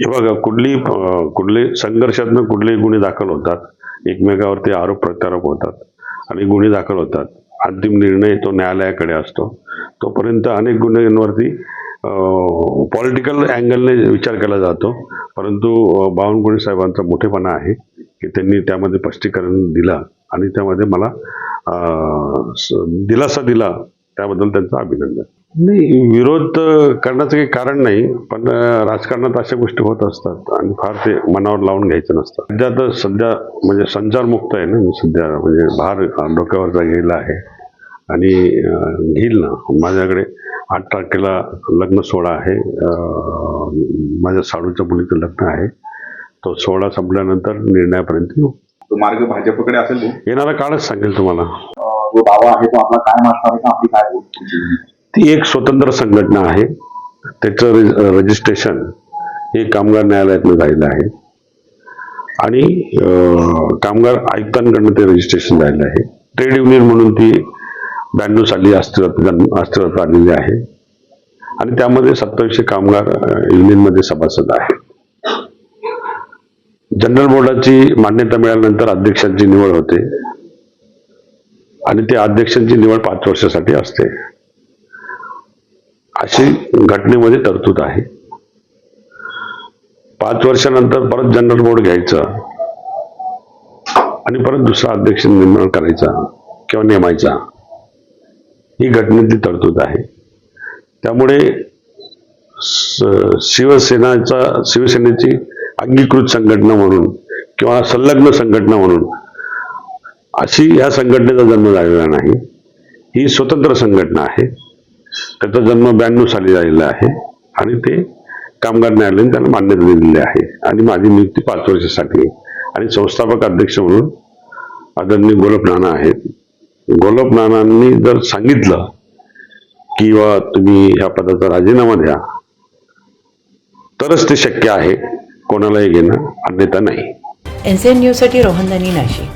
हे बघा कुठली कुठले संघर्षातनं कुठलेही गुन्हे दाखल होतात एकमेकावरती आरोप प्रत्यारोप होतात आणि गुन्हे दाखल होतात. अंतिम निर्णय तो न्यायालयाकडे असतो. तोपर्यंत अनेक गुन्ह्यांवरती पॉलिटिकल अँगलने विचार केला जातो. परंतु बावनकुळे साहेबांचा मोठेपणा आहे की त्यांनी त्यामध्ये स्पष्टीकरण दिला आणि त्यामध्ये मला स- दिलासा दिला. त्याबद्दल त्यांचं अभिनंदन. नाही. विरोध करण्याचं काही कारण नाही पण राजकारणात अशा गोष्टी होत असतात आणि फार ते मनावर लावून घ्यायचं नसतं. सध्या तर सध्या म्हणजे संचारमुक्त आहे ना मी सध्या म्हणजे भार डोक्यावरचा गेला आहे आणि घेईल ना. माझ्याकडे आठ तारखेला लग्न सोहळा आहे माझ्या साडूच्या मुलीचं लग्न आहे. तो सोहळा संपल्यानंतर निर्णयापर्यंत येऊ. तो मार्ग भाजपकडे असेल. येणारा काळच सांगेल तुम्हाला. जो दावा आहे तो आपला काय असणार आहे का? आपली काय? ती एक स्वतंत्र संघटना आहे. त्याचं रजिस्ट्रेशन हे कामगार न्यायालयातनं झालेलं आहे. आणि कामगार आयुक्तांकडनं ते रजिस्ट्रेशन झालेलं आहे. ट्रेड युनियन म्हणून ती ब्याण्णव साली अस्तित्वात अस्तित्वात आलेली आहे. आणि त्यामध्ये सत्तावीसशे कामगार युनियनमध्ये सभासद आहेत. जनरल बोर्डाची मान्यता मिळाल्यानंतर अध्यक्षांची निवड होते. आणि त्या अध्यक्षांची निवड पाच वर्षासाठी असते. अशी घटनेमध्ये तरतूद आहे. पाच वर्षानंतर परत जनरल बोर्ड घ्यायचं आणि परत दुसरा अध्यक्ष निर्माण करायचा किंवा नेमायचा ही घटनेतली तरतूद आहे. त्यामुळे शिवसेनाचा शिवसेनेची अंगीकृत संघटना म्हणून किंवा संलग्न संघटना म्हणून अशी या संघटनेचा जन्म झालेला नाही. ही स्वतंत्र संघटना आहे. त्याचा जन्म ब्याण्णव साली झालेला आहे. आणि ते कामगार न्यायालयाने त्यांना मान्यता दिलेली आहे. आणि माझी नियुक्ती पाच वर्षासाठी आणि संस्थापक अध्यक्ष म्हणून आदरणीय गोलप नाना आहेत. गोलप नानांनी जर सांगितलं की तुम्ही या पदाचा राजीनामा द्या तरच ते शक्य आहे. कोणालाही घेणं अन्यथा नाही. एन न्यूजसाठी रोहन दानी नाशिक.